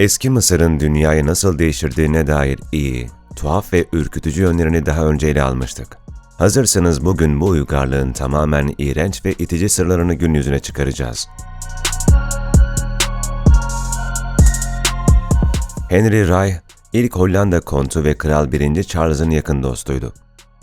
Eski Mısır'ın dünyayı nasıl değiştirdiğine dair iyi, tuhaf ve ürkütücü yönlerini daha önce ele almıştık. Hazırsanız bugün bu uygarlığın tamamen iğrenç ve itici sırlarını gün yüzüne çıkaracağız. Henry Ray, ilk Hollanda kontu ve Kral 1. Charles'ın yakın dostuydu.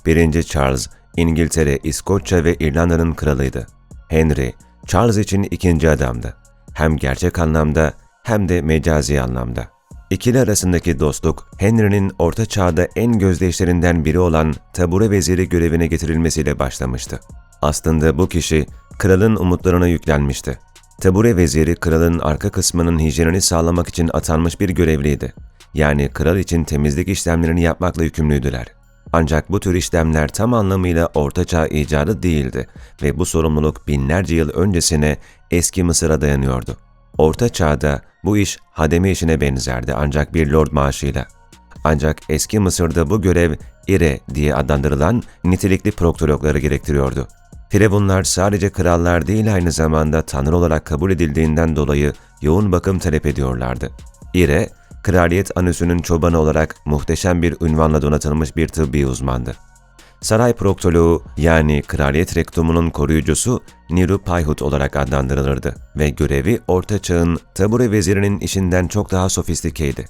1. Charles, İngiltere, İskoçya ve İrlanda'nın kralıydı. Henry, Charles için ikinci adamdı. Hem gerçek anlamda hem de mecazi anlamda. İkili arasındaki dostluk, Henry'nin orta çağda en gözdeşlerinden biri olan tabure veziri görevine getirilmesiyle başlamıştı. Aslında bu kişi, kralın umutlarına yüklenmişti. Tabure veziri kralın arka kısmının hijyenini sağlamak için atanmış bir görevliydi. Yani kral için temizlik işlemlerini yapmakla yükümlüydüler. Ancak bu tür işlemler tam anlamıyla ortaçağ icadı değildi ve bu sorumluluk binlerce yıl öncesine eski Mısır'a dayanıyordu. Orta çağda bu iş hademe işine benzerdi ancak bir lord maaşıyla. Ancak eski Mısır'da bu görev ire diye adlandırılan nitelikli proktologları gerektiriyordu. Firavunlar sadece krallar değil aynı zamanda tanrı olarak kabul edildiğinden dolayı yoğun bakım talep ediyorlardı. İre, kraliyet anüsünün çobanı olarak muhteşem bir ünvanla donatılmış bir tıbbi uzmandı. Saray proktoloğu yani kraliyet rektumunun koruyucusu Niru Payhut olarak adlandırılırdı ve görevi Orta Çağ'ın tabure vezirinin işinden çok daha sofistikeydi.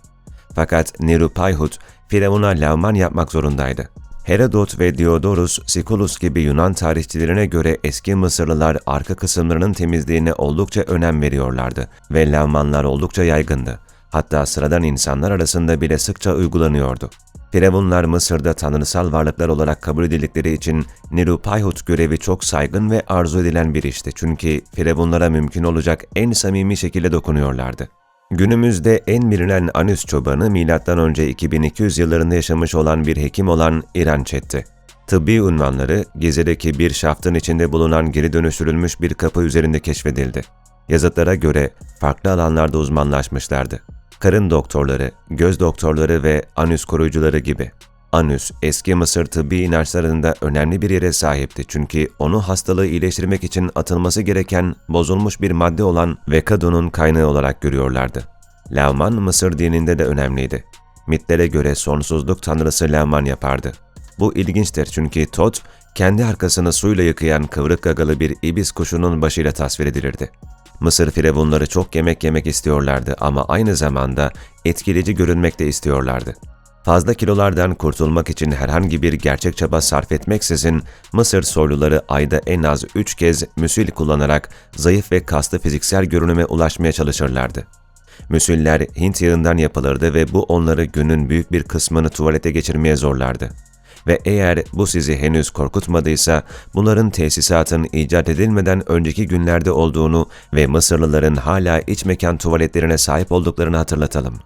Fakat Niru Payhut, Firavun'a lavman yapmak zorundaydı. Herodot ve Diodorus Siculus gibi Yunan tarihçilerine göre eski Mısırlılar arka kısımlarının temizliğine oldukça önem veriyorlardı ve lavmanlar oldukça yaygındı. Hatta sıradan insanlar arasında bile sıkça uygulanıyordu. Firavunlar Mısır'da tanrısal varlıklar olarak kabul edildikleri için Nirupayhut görevi çok saygın ve arzu edilen bir işti. Çünkü Firavunlara mümkün olacak en samimi şekilde dokunuyorlardı. Günümüzde en bilinen Anüs çobanı M.Ö. 2200 yıllarında yaşamış olan bir hekim olan İrançet'ti. Tıbbi unvanları Gize'deki bir şaftın içinde bulunan geri dönüştürülmüş bir kapı üzerinde keşfedildi. Yazıtlara göre farklı alanlarda uzmanlaşmışlardı karın doktorları, göz doktorları ve anüs koruyucuları gibi. Anüs, eski Mısır tıbbi inançlarında önemli bir yere sahipti çünkü onu hastalığı iyileştirmek için atılması gereken bozulmuş bir madde olan vekadonun kaynağı olarak görüyorlardı. Lavman Mısır dininde de önemliydi. Mitlere göre sonsuzluk tanrısı Lavman yapardı. Bu ilginçtir çünkü Tot, kendi arkasını suyla yıkayan kıvrık gagalı bir ibis kuşunun başıyla tasvir edilirdi. Mısır firavunları çok yemek yemek istiyorlardı ama aynı zamanda etkileyici görünmek de istiyorlardı. Fazla kilolardan kurtulmak için herhangi bir gerçek çaba sarf etmeksizin Mısır soyluları ayda en az 3 kez müsil kullanarak zayıf ve kaslı fiziksel görünüme ulaşmaya çalışırlardı. Müsüller Hint yağından yapılırdı ve bu onları günün büyük bir kısmını tuvalete geçirmeye zorlardı. Ve eğer bu sizi henüz korkutmadıysa bunların tesisatın icat edilmeden önceki günlerde olduğunu ve Mısırlıların hala iç mekan tuvaletlerine sahip olduklarını hatırlatalım.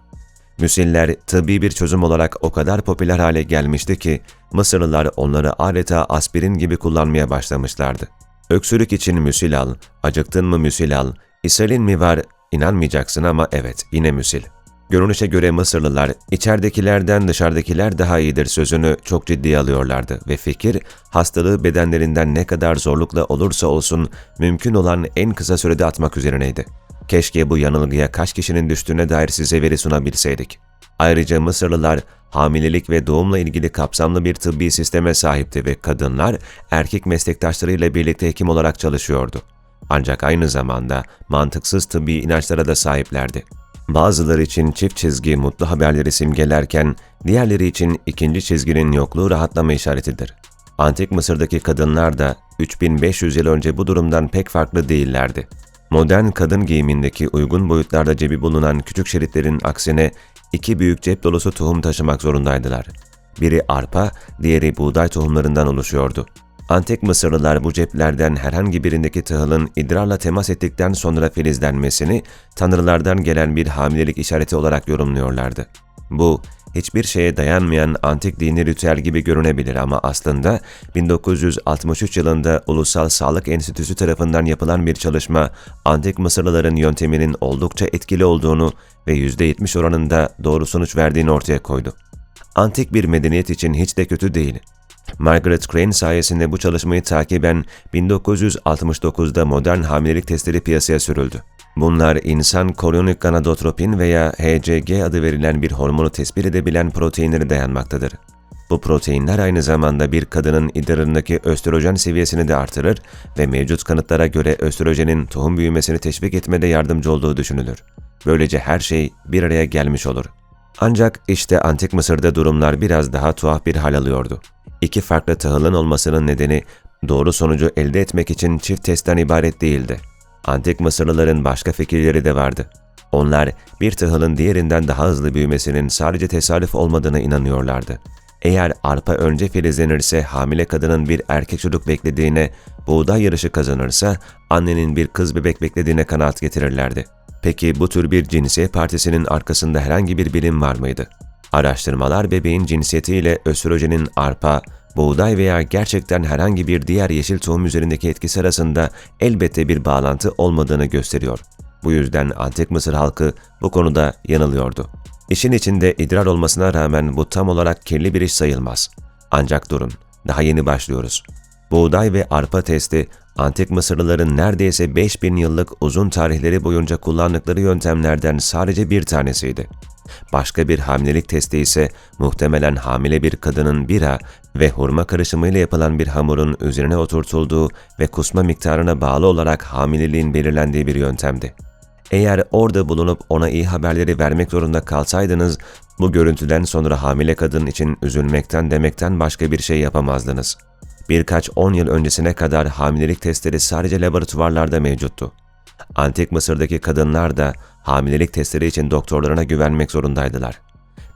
Müsiller tıbbi bir çözüm olarak o kadar popüler hale gelmişti ki Mısırlılar onları adeta aspirin gibi kullanmaya başlamışlardı. Öksürük için müsil al, acıktın mı müsil al, ishalin mi var inanmayacaksın ama evet yine müsil. Görünüşe göre Mısırlılar içeridekilerden dışarıdakiler daha iyidir sözünü çok ciddiye alıyorlardı ve fikir hastalığı bedenlerinden ne kadar zorlukla olursa olsun mümkün olan en kısa sürede atmak üzerineydi. Keşke bu yanılgıya kaç kişinin düştüğüne dair size veri sunabilseydik. Ayrıca Mısırlılar hamilelik ve doğumla ilgili kapsamlı bir tıbbi sisteme sahipti ve kadınlar erkek meslektaşlarıyla birlikte hekim olarak çalışıyordu. Ancak aynı zamanda mantıksız tıbbi inançlara da sahiplerdi. Bazıları için çift çizgi mutlu haberleri simgelerken, diğerleri için ikinci çizginin yokluğu rahatlama işaretidir. Antik Mısır'daki kadınlar da 3500 yıl önce bu durumdan pek farklı değillerdi. Modern kadın giyimindeki uygun boyutlarda cebi bulunan küçük şeritlerin aksine iki büyük cep dolusu tohum taşımak zorundaydılar. Biri arpa, diğeri buğday tohumlarından oluşuyordu. Antik Mısırlılar bu ceplerden herhangi birindeki tahılın idrarla temas ettikten sonra filizlenmesini tanrılardan gelen bir hamilelik işareti olarak yorumluyorlardı. Bu, hiçbir şeye dayanmayan antik dini ritüel gibi görünebilir ama aslında 1963 yılında Ulusal Sağlık Enstitüsü tarafından yapılan bir çalışma, antik Mısırlıların yönteminin oldukça etkili olduğunu ve %70 oranında doğru sonuç verdiğini ortaya koydu. Antik bir medeniyet için hiç de kötü değil. Margaret Crane sayesinde bu çalışmayı takiben 1969'da modern hamilelik testleri piyasaya sürüldü. Bunlar insan koryonik gonadotropin veya HCG adı verilen bir hormonu tespit edebilen proteinlere dayanmaktadır. Bu proteinler aynı zamanda bir kadının idrarındaki östrojen seviyesini de artırır ve mevcut kanıtlara göre östrojenin tohum büyümesini teşvik etmede yardımcı olduğu düşünülür. Böylece her şey bir araya gelmiş olur. Ancak işte Antik Mısır'da durumlar biraz daha tuhaf bir hal alıyordu. İki farklı tahılın olmasının nedeni doğru sonucu elde etmek için çift testten ibaret değildi. Antik Mısırlıların başka fikirleri de vardı. Onlar bir tahılın diğerinden daha hızlı büyümesinin sadece tesadüf olmadığına inanıyorlardı. Eğer arpa önce filizlenirse hamile kadının bir erkek çocuk beklediğine, buğday yarışı kazanırsa annenin bir kız bebek beklediğine kanaat getirirlerdi. Peki bu tür bir cinsiyet partisinin arkasında herhangi bir bilim var mıydı? Araştırmalar bebeğin cinsiyetiyle östrojenin arpa, buğday veya gerçekten herhangi bir diğer yeşil tohum üzerindeki etkisi arasında elbette bir bağlantı olmadığını gösteriyor. Bu yüzden Antik Mısır halkı bu konuda yanılıyordu. İşin içinde idrar olmasına rağmen bu tam olarak kirli bir iş sayılmaz. Ancak durun, daha yeni başlıyoruz. Buğday ve arpa testi, Antik Mısırlıların neredeyse 5000 yıllık uzun tarihleri boyunca kullandıkları yöntemlerden sadece bir tanesiydi. Başka bir hamilelik testi ise muhtemelen hamile bir kadının bira ve hurma karışımıyla yapılan bir hamurun üzerine oturtulduğu ve kusma miktarına bağlı olarak hamileliğin belirlendiği bir yöntemdi. Eğer orada bulunup ona iyi haberleri vermek zorunda kalsaydınız, bu görüntüden sonra hamile kadın için üzülmekten demekten başka bir şey yapamazdınız. Birkaç on yıl öncesine kadar hamilelik testleri sadece laboratuvarlarda mevcuttu. Antik Mısır'daki kadınlar da hamilelik testleri için doktorlarına güvenmek zorundaydılar.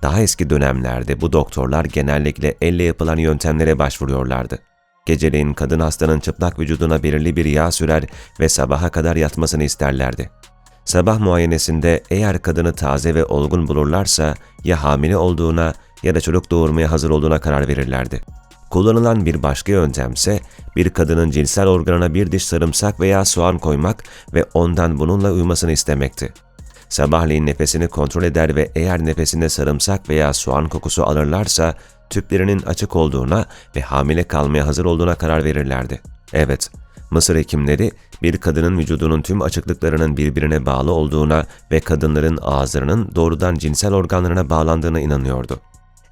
Daha eski dönemlerde bu doktorlar genellikle elle yapılan yöntemlere başvuruyorlardı. Geceleyin kadın hastanın çıplak vücuduna belirli bir yağ sürer ve sabaha kadar yatmasını isterlerdi. Sabah muayenesinde eğer kadını taze ve olgun bulurlarsa ya hamile olduğuna ya da çocuk doğurmaya hazır olduğuna karar verirlerdi. Kullanılan bir başka yöntemse bir kadının cinsel organına bir diş sarımsak veya soğan koymak ve ondan bununla uyumasını istemekti. Sabahleyin nefesini kontrol eder ve eğer nefesinde sarımsak veya soğan kokusu alırlarsa tüplerinin açık olduğuna ve hamile kalmaya hazır olduğuna karar verirlerdi. Evet, Mısır hekimleri bir kadının vücudunun tüm açıklıklarının birbirine bağlı olduğuna ve kadınların ağızlarının doğrudan cinsel organlarına bağlandığına inanıyordu.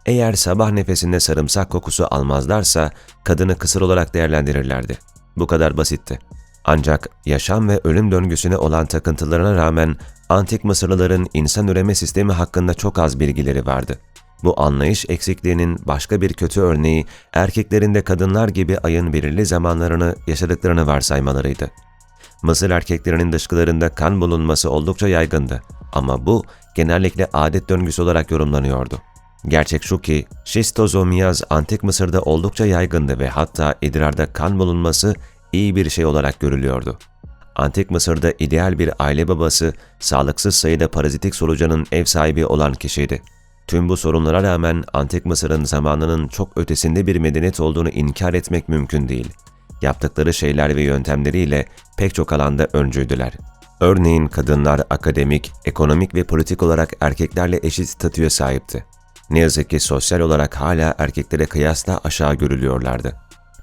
Eğer sabah nefesinde sarımsak kokusu almazlarsa kadını kısır olarak değerlendirirlerdi. Bu kadar basitti. Ancak yaşam ve ölüm döngüsüne olan takıntılarına rağmen antik Mısırlıların insan üreme sistemi hakkında çok az bilgileri vardı. Bu anlayış eksikliğinin başka bir kötü örneği erkeklerin de kadınlar gibi ayın belirli zamanlarını yaşadıklarını varsaymalarıydı. Mısır erkeklerinin dışkılarında kan bulunması oldukça yaygındı ama bu genellikle adet döngüsü olarak yorumlanıyordu. Gerçek şu ki şistozomiyaz antik Mısır'da oldukça yaygındı ve hatta idrarda kan bulunması iyi bir şey olarak görülüyordu. Antik Mısır'da ideal bir aile babası, sağlıksız sayıda parazitik solucanın ev sahibi olan kişiydi. Tüm bu sorunlara rağmen Antik Mısır'ın zamanının çok ötesinde bir medeniyet olduğunu inkar etmek mümkün değil. Yaptıkları şeyler ve yöntemleriyle pek çok alanda öncüydüler. Örneğin kadınlar akademik, ekonomik ve politik olarak erkeklerle eşit statüye sahipti. Ne yazık ki sosyal olarak hala erkeklere kıyasla aşağı görülüyorlardı.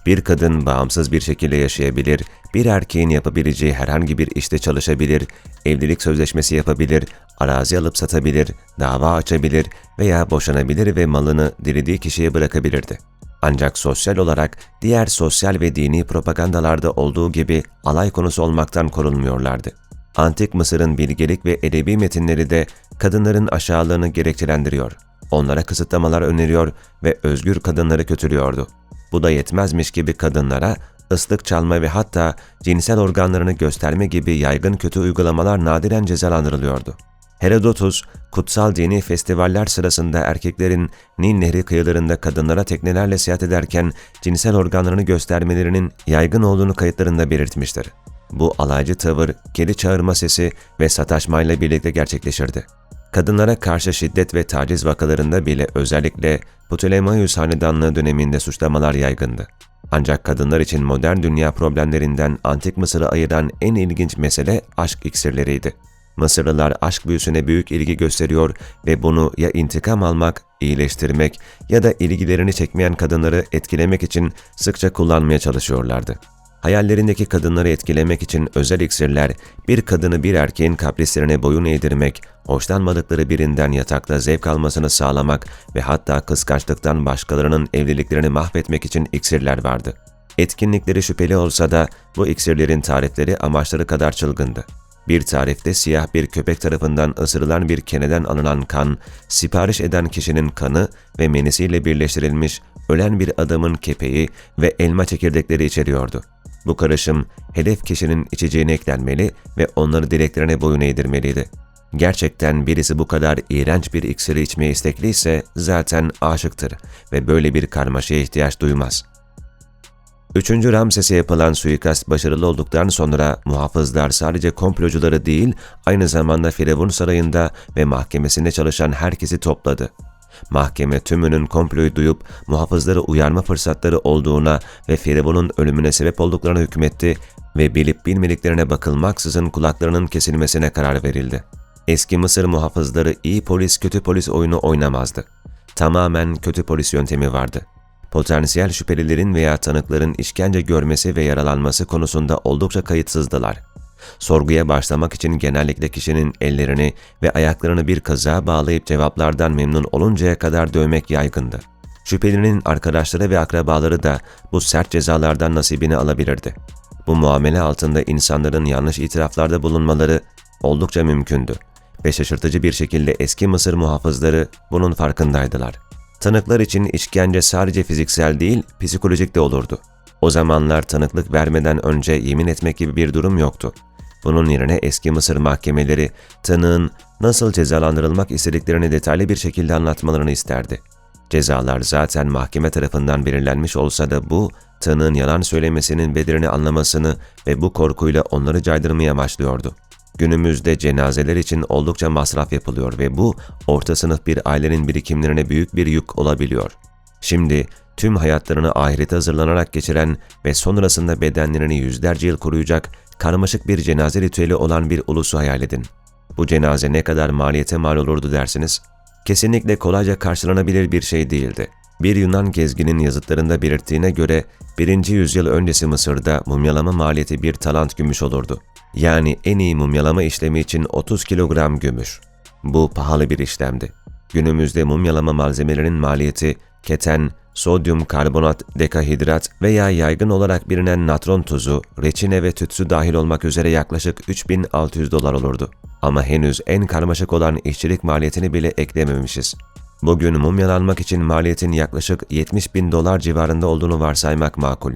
Bir kadın bağımsız bir şekilde yaşayabilir, bir erkeğin yapabileceği herhangi bir işte çalışabilir, evlilik sözleşmesi yapabilir, arazi alıp satabilir, dava açabilir veya boşanabilir ve malını dilediği kişiye bırakabilirdi. Ancak sosyal olarak diğer sosyal ve dini propagandalarda olduğu gibi alay konusu olmaktan korunmuyorlardı. Antik Mısır'ın bilgelik ve edebi metinleri de kadınların aşağılığını gerekçelendiriyor. Onlara kısıtlamalar öneriyor ve özgür kadınları kötülüyordu. Bu da yetmezmiş gibi kadınlara ıslık çalma ve hatta cinsel organlarını gösterme gibi yaygın kötü uygulamalar nadiren cezalandırılıyordu. Herodotus, kutsal dini festivaller sırasında erkeklerin Nil Nehri kıyılarında kadınlara teknelerle seyahat ederken cinsel organlarını göstermelerinin yaygın olduğunu kayıtlarında belirtmiştir. Bu alaycı tavır, geri çağırma sesi ve sataşmayla birlikte gerçekleşirdi. Kadınlara karşı şiddet ve taciz vakalarında bile özellikle Ptolemaios Hanedanlığı döneminde suçlamalar yaygındı. Ancak kadınlar için modern dünya problemlerinden Antik Mısır'ı ayıran en ilginç mesele aşk iksirleriydi. Mısırlılar aşk büyüsüne büyük ilgi gösteriyor ve bunu ya intikam almak, iyileştirmek ya da ilgilerini çekmeyen kadınları etkilemek için sıkça kullanmaya çalışıyorlardı. Hayallerindeki kadınları etkilemek için özel iksirler, bir kadını bir erkeğin kaprislerine boyun eğdirmek, hoşlanmadıkları birinden yatakta zevk almasını sağlamak ve hatta kıskançlıktan başkalarının evliliklerini mahvetmek için iksirler vardı. Etkinlikleri şüpheli olsa da bu iksirlerin tarifleri amaçları kadar çılgındı. Bir tarifte siyah bir köpek tarafından ısırılan bir keneden alınan kan, sipariş eden kişinin kanı ve menisiyle birleştirilmiş ölen bir adamın kepeği ve elma çekirdekleri içeriyordu. Bu karışım hedef kişinin içeceğine eklenmeli ve onları dileklerine boyun eğdirmeliydi. Gerçekten birisi bu kadar iğrenç bir iksiri içmeye istekliyse zaten aşıktır ve böyle bir karmaşaya ihtiyaç duymaz.'' Üçüncü Ramses'e yapılan suikast başarılı olduktan sonra muhafızlar sadece komplocuları değil, aynı zamanda Firavun sarayında ve mahkemesinde çalışan herkesi topladı. Mahkeme tümünün komployu duyup muhafızları uyarma fırsatları olduğuna ve Firavun'un ölümüne sebep olduklarına hükmetti ve bilip bilmediklerine bakılmaksızın kulaklarının kesilmesine karar verildi. Eski Mısır muhafızları iyi polis kötü polis oyunu oynamazdı. Tamamen kötü polis yöntemi vardı potansiyel şüphelilerin veya tanıkların işkence görmesi ve yaralanması konusunda oldukça kayıtsızdılar. Sorguya başlamak için genellikle kişinin ellerini ve ayaklarını bir kazığa bağlayıp cevaplardan memnun oluncaya kadar dövmek yaygındı. Şüphelinin arkadaşları ve akrabaları da bu sert cezalardan nasibini alabilirdi. Bu muamele altında insanların yanlış itiraflarda bulunmaları oldukça mümkündü ve şaşırtıcı bir şekilde eski Mısır muhafızları bunun farkındaydılar. Tanıklar için işkence sadece fiziksel değil, psikolojik de olurdu. O zamanlar tanıklık vermeden önce yemin etmek gibi bir durum yoktu. Bunun yerine eski Mısır mahkemeleri tanığın nasıl cezalandırılmak istediklerini detaylı bir şekilde anlatmalarını isterdi. Cezalar zaten mahkeme tarafından belirlenmiş olsa da bu, tanığın yalan söylemesinin bedelini anlamasını ve bu korkuyla onları caydırmaya başlıyordu. Günümüzde cenazeler için oldukça masraf yapılıyor ve bu orta sınıf bir ailenin birikimlerine büyük bir yük olabiliyor. Şimdi tüm hayatlarını ahirete hazırlanarak geçiren ve sonrasında bedenlerini yüzlerce yıl koruyacak karmaşık bir cenaze ritüeli olan bir ulusu hayal edin. Bu cenaze ne kadar maliyete mal olurdu dersiniz? Kesinlikle kolayca karşılanabilir bir şey değildi. Bir Yunan gezginin yazıtlarında belirttiğine göre 1. yüzyıl öncesi Mısır'da mumyalama maliyeti bir talant gümüş olurdu. Yani en iyi mumyalama işlemi için 30 kilogram gümüş. Bu pahalı bir işlemdi. Günümüzde mumyalama malzemelerinin maliyeti keten, sodyum karbonat, dekahidrat veya yaygın olarak bilinen natron tuzu, reçine ve tütsü dahil olmak üzere yaklaşık 3600 dolar olurdu. Ama henüz en karmaşık olan işçilik maliyetini bile eklememişiz. Bugün mumyalanmak için maliyetin yaklaşık 70 bin dolar civarında olduğunu varsaymak makul.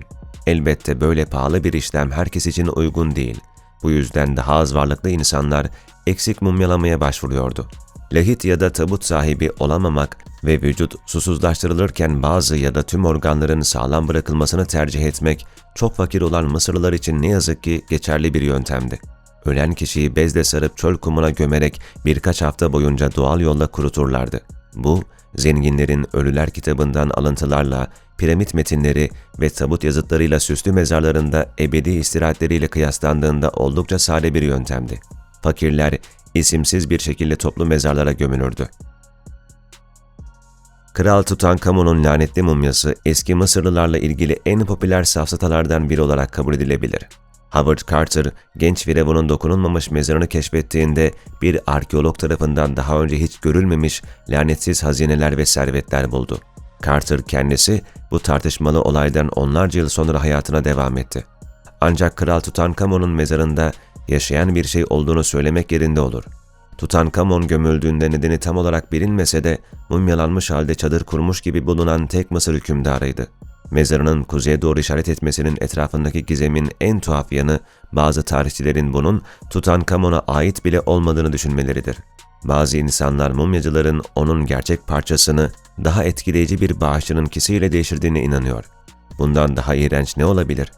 Elbette böyle pahalı bir işlem herkes için uygun değil. Bu yüzden daha az varlıklı insanlar eksik mumyalamaya başvuruyordu. Lahit ya da tabut sahibi olamamak ve vücut susuzlaştırılırken bazı ya da tüm organların sağlam bırakılmasını tercih etmek çok fakir olan Mısırlılar için ne yazık ki geçerli bir yöntemdi. Ölen kişiyi bezle sarıp çöl kumuna gömerek birkaç hafta boyunca doğal yolla kuruturlardı. Bu, zenginlerin Ölüler kitabından alıntılarla, piramit metinleri ve tabut yazıtlarıyla süslü mezarlarında ebedi istirahatleriyle kıyaslandığında oldukça sade bir yöntemdi. Fakirler isimsiz bir şekilde toplu mezarlara gömülürdü. Kral Tutankamon'un lanetli mumyası eski Mısırlılarla ilgili en popüler safsatalardan biri olarak kabul edilebilir. Howard Carter, genç Firavun'un dokunulmamış mezarını keşfettiğinde bir arkeolog tarafından daha önce hiç görülmemiş lanetsiz hazineler ve servetler buldu. Carter kendisi bu tartışmalı olaydan onlarca yıl sonra hayatına devam etti. Ancak Kral Tutankamon'un mezarında yaşayan bir şey olduğunu söylemek yerinde olur. Tutankamon gömüldüğünde nedeni tam olarak bilinmese de mumyalanmış halde çadır kurmuş gibi bulunan tek Mısır hükümdarıydı. Mezarının kuzeye doğru işaret etmesinin etrafındaki gizemin en tuhaf yanı bazı tarihçilerin bunun Tutankamon'a ait bile olmadığını düşünmeleridir. Bazı insanlar mumyacıların onun gerçek parçasını daha etkileyici bir bağışçının kisiyle değiştirdiğine inanıyor. Bundan daha iğrenç ne olabilir?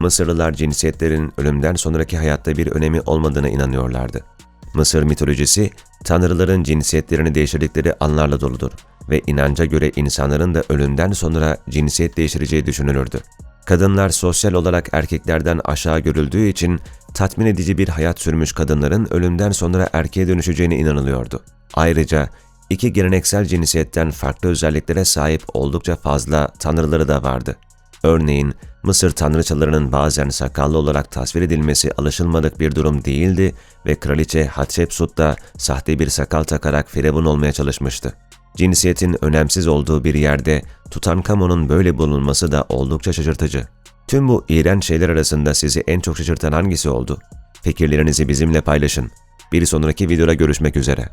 Mısırlılar cinsiyetlerin ölümden sonraki hayatta bir önemi olmadığına inanıyorlardı. Mısır mitolojisi, tanrıların cinsiyetlerini değiştirdikleri anlarla doludur ve inanca göre insanların da ölümden sonra cinsiyet değiştireceği düşünülürdü. Kadınlar sosyal olarak erkeklerden aşağı görüldüğü için tatmin edici bir hayat sürmüş kadınların ölümden sonra erkeğe dönüşeceğine inanılıyordu. Ayrıca iki geleneksel cinsiyetten farklı özelliklere sahip oldukça fazla tanrıları da vardı. Örneğin Mısır tanrıçalarının bazen sakallı olarak tasvir edilmesi alışılmadık bir durum değildi ve kraliçe Hatshepsut da sahte bir sakal takarak firavun olmaya çalışmıştı. Cinsiyetin önemsiz olduğu bir yerde Tutankamon'un böyle bulunması da oldukça şaşırtıcı. Tüm bu iğrenç şeyler arasında sizi en çok şaşırtan hangisi oldu? Fikirlerinizi bizimle paylaşın. Bir sonraki videoda görüşmek üzere.